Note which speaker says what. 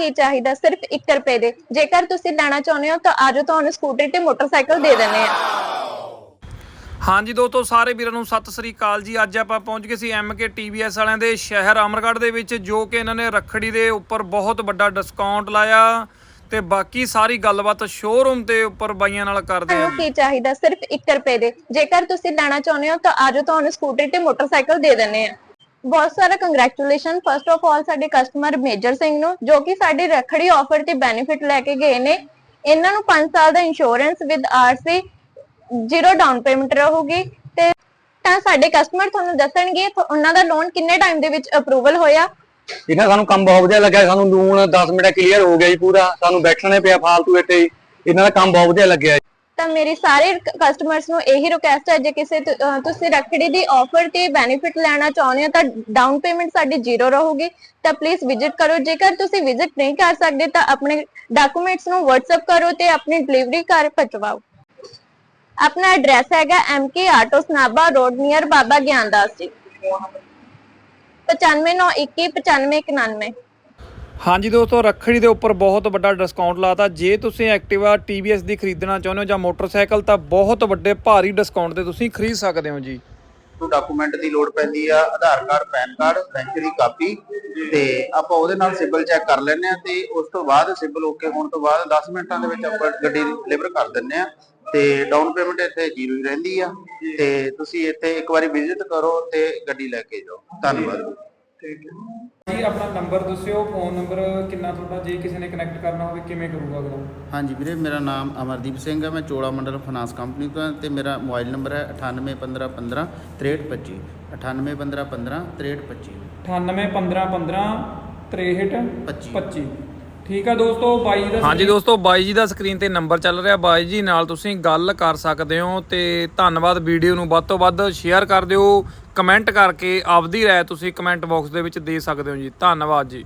Speaker 1: ਕੀ ਚਾਹੀਦਾ? ਸਿਰਫ 1 ਰੁਪਏ ਦੇ। ਜੇਕਰ ਤੁਸੀਂ ਲੈਣਾ ਚਾਹੁੰਦੇ ਹੋ ਤਾਂ ਆਜੋ ਤੁਹਾਨੂੰ ਸਕੂਟਰ ਤੇ ਮੋਟਰਸਾਈਕਲ ਦੇ ਦਿੰਦੇ ਆ
Speaker 2: ਹਾਂਜੀ ਦੋਸਤੋ ਸਾਰੇ ਵੀਰਾਂ ਨੂੰ ਸਤਿ ਸ੍ਰੀ ਅਕਾਲ ਜੀ। ਅੱਜ ਆਪਾਂ ਪਹੁੰਚ ਗਏ ਸੀ ਐਮਕੇ ਟੀਵੀਐਸ ਵਾਲਿਆਂ ਦੇ ਸ਼ਹਿਰ ਅਮਰਗੜ੍ਹ ਦੇ ਵਿੱਚ ਜੋ ਕਿ ਇਹਨਾਂ ਨੇ ਰੱਖੜੀ ਦੇ ਉੱਪਰ ਬਹੁਤ ਵੱਡਾ ਡਿਸਕਾਊਂਟ ਲਾਇਆ ਤੇ ਬਾਕੀ ਸਾਰੀ ਗੱਲਬਾਤ ਸ਼ੋਰੂਮ ਦੇ ਉੱਪਰ ਬਾਈਆਂ ਨਾਲ ਕਰਦੇ ਆ
Speaker 1: ਕੀ ਚਾਹੀਦਾ? ਸਿਰਫ 1 ਰੁਪਏ ਦੇ। ਜੇਕਰ ਤੁਸੀਂ ਲੈਣਾ ਚਾਹੁੰਦੇ ਹੋ ਤਾਂ ਆਜੋ ਤੁਹਾਨੂੰ ਸਕੂਟਰ ਤੇ ਮੋਟਰਸਾਈਕਲ ਦੇ ਦਿੰਦੇ ਆ ਬਹੁਤ ਸਾਰਾ ਕੰਗ੍ਰੈਚੁਲੇਸ਼ਨ ਫਸਟ ਆਫ ਆਲ ਸਾਡੇ ਕਸਟਮਰ ਮੇਜਰ ਸਿੰਘ ਨੂੰ, ਜੋ ਕਿ ਸਾਡੇ ਰੱਖੜੀ ਆਫਰ ਤੇ ਬੈਨੀਫਿਟ ਲੈ ਕੇ ਗਏ ਨੇ। ਇਹਨਾਂ ਨੂੰ 5 ਸਾਲ ਦਾ insurance with RC zero down payment ਰਹੂਗੀ। ਤੇ ਤਾਂ ਸਾਡੇ ਕਸਟਮਰ ਤੁਹਾਨੂੰ ਦੱਸਣਗੇ ਉਹਨਾਂ ਦਾ ਲੋਨ ਕਿੰਨੇ ਟਾਈਮ ਦੇ ਵਿੱਚ ਅਪਰੂਵਲ ਹੋਇਆ?
Speaker 3: ਇਹਨਾਂ ਸਾਨੂੰ ਕੰਮ ਬਹੁਤ ਵਧੀਆ ਲੱਗਿਆ। ਸਾਨੂੰ ਲੂਣ 10 ਮਿੰਟ ਕਲੀਅਰ ਹੋ ਗਿਆ ਜੀ ਪੂਰਾ। ਸਾਨੂੰ ਬੈਠਣੇ ਪਿਆ ਫਾਲਤੂ ਇੱਥੇ। ਇਹਨਾਂ ਦਾ ਕੰਮ ਬਹੁਤ ਵਧੀਆ ਲੱਗਿਆ
Speaker 1: ਤਾਂ ਮੇਰੀ ਸਾਰੇ ਕਸਟਮਰਸ ਨੂੰ ਇਹੀ ਰਿਕੁਐਸਟ ਹੈ, ਜੇ ਕਿਸੇ ਤੁਸੀਂ ਰੱਖੜੀ ਦੀ ਆਫਰ ਤੇ ਬੈਨੀਫਿਟ ਲੈਣਾ ਚਾਹੁੰਦੇ ਹੋ, ਤਾਂ ਡਾਊਨ ਪੇਮੈਂਟ ਸਾਡੀ ਜ਼ੀਰੋ ਰਹੂਗੀ। ਤਾਂ ਪਲੀਜ਼ ਵਿਜ਼ਿਟ ਕਰੋ। ਜੇਕਰ ਤੁਸੀਂ ਵਿਜ਼ਿਟ ਨਹੀਂ ਕਰ ਸਕਦੇ, ਤਾਂ ਆਪਣੇ ਡਾਕੂਮੈਂਟਸ ਨੂੰ WhatsApp ਕਰੋ ਤੇ ਆਪਣੀ ਡਿਲੀਵਰੀ ਘਰ ਪਹੁੰਚਵਾਓ ਆਪਣਾ ਐਡਰੈਸ ਹੈਗਾ MK ਆਟੋ ਸਨਾਬਾ ਰੋਡ ਨੀਅਰ ਬਾਬਾ ਗਿਆਨਦਾਸ ਜੀ। 9591
Speaker 2: ਹਾਂਜੀ ਦੋਸਤੋ, ਰੱਖੜੀ ਦੇ ਉੱਪਰ ਬਹੁਤ ਵੱਡਾ ਡਿਸਕਾਊਂਟ ਲਾਤਾ। ਜੇ ਤੁਸੀਂ ਐਕਟਿਵਾ TVS ਦੀ ਖਰੀਦਣਾ ਚਾਹੁੰਦੇ ਹੋ ਜਾਂ ਮੋਟਰਸਾਈਕਲ, ਤਾਂ ਬਹੁਤ ਵੱਡੇ ਭਾਰੀ ਡਿਸਕਾਊਂਟ ਤੇ ਤੁਸੀਂ ਖਰੀਦ ਸਕਦੇ ਹੋ ਜੀ।
Speaker 4: ਨੂੰ ਡਾਕੂਮੈਂਟ ਦੀ ਲੋੜ ਪੈਂਦੀ ਆ, Aadhaar card, pan card bank ਦੀ ਕਾਪੀ ਤੇ ਆਪਾਂ ਉਹਦੇ ਨਾਲ ਸਿਬਲ ਚੈੱਕ ਕਰ ਲੈਂਦੇ ਆ ਤੇ ਉਸ ਤੋਂ ਬਾਅਦ ਸਿਬਲ ਓਕੇ ਹੋਣ ਤੋਂ ਬਾਅਦ 10 ਮਿੰਟਾਂ ਦੇ ਵਿੱਚ ਆਪਾਂ ਗੱਡੀ ਡਿਲੀਵਰ ਕਰ ਦਿੰਦੇ ਆ ਤੇ ਡਾਊਨ ਪੇਮੈਂਟ ਇੱਥੇ ਜ਼ੀਰੋ ਹੀ ਰਹਿੰਦੀ ਆ ਤੇ ਤੁਸੀਂ ਇੱਥੇ ਇੱਕ ਵਾਰੀ ਵਿਜ਼ਿਟ ਕਰੋ ਤੇ ਗੱਡੀ ਲੈ ਕੇ ਜਾਓ। ਧੰਨਵਾਦ।
Speaker 2: ਜੀ ਆਪਣਾ ਨੰਬਰ ਦੱਸਿਓ ਫੋਨ ਨੰਬਰ ਕਿੰਨਾ ਤੁਹਾਡਾ ਜੇ ਕਿਸੇ ਨੇ ਕਨੈਕਟ ਕਰਨਾ ਹੋਵੇ ਕਿਵੇਂ ਕਰੂਗਾ ਅਗਲਾ?
Speaker 4: ਹਾਂਜੀ ਵੀਰੇ ਮੇਰਾ ਨਾਮ ਅਮਰਦੀਪ ਸਿੰਘ ਹੈ ਮੈਂ ਚੋਲਾ ਮੰਡਲ ਫਾਈਨਾਂਸ ਕੰਪਨੀ ਤੋਂ ਹਾਂ ਤੇ ਮੇਰਾ ਮੋਬਾਈਲ ਨੰਬਰ ਹੈ 981515 6325 981515 6325
Speaker 2: 981515 63
Speaker 4: 25
Speaker 2: 25 ਠੀਕ ਆ ਦੋਸਤੋ ਬਾਈ ਦਾ ਹਾਂਜੀ ਦੋਸਤੋ ਬਾਈ ਜੀ ਦਾ ਸਕਰੀਨ ਤੇ ਨੰਬਰ ਚੱਲ ਰਿਹਾ। ਬਾਈ ਜੀ ਨਾਲ ਤੁਸੀਂ ਗੱਲ ਕਰ ਸਕਦੇ ਹੋ ਤੇ ਧੰਨਵਾਦ ਵੀਡੀਓ ਨੂੰ ਵੱਧ ਤੋਂ ਵੱਧ ਸ਼ੇਅਰ ਕਰ ਦਿਓ। ਕਮੈਂਟ ਕਰਕੇ ਆਪਦੀ ਰਾਏ ਤੁਸੀਂ ਕਮੈਂਟ ਬਾਕਸ ਦੇ ਵਿੱਚ ਦੇ ਸਕਦੇ ਹੋ ਜੀ। ਧੰਨਵਾਦ ਜੀ।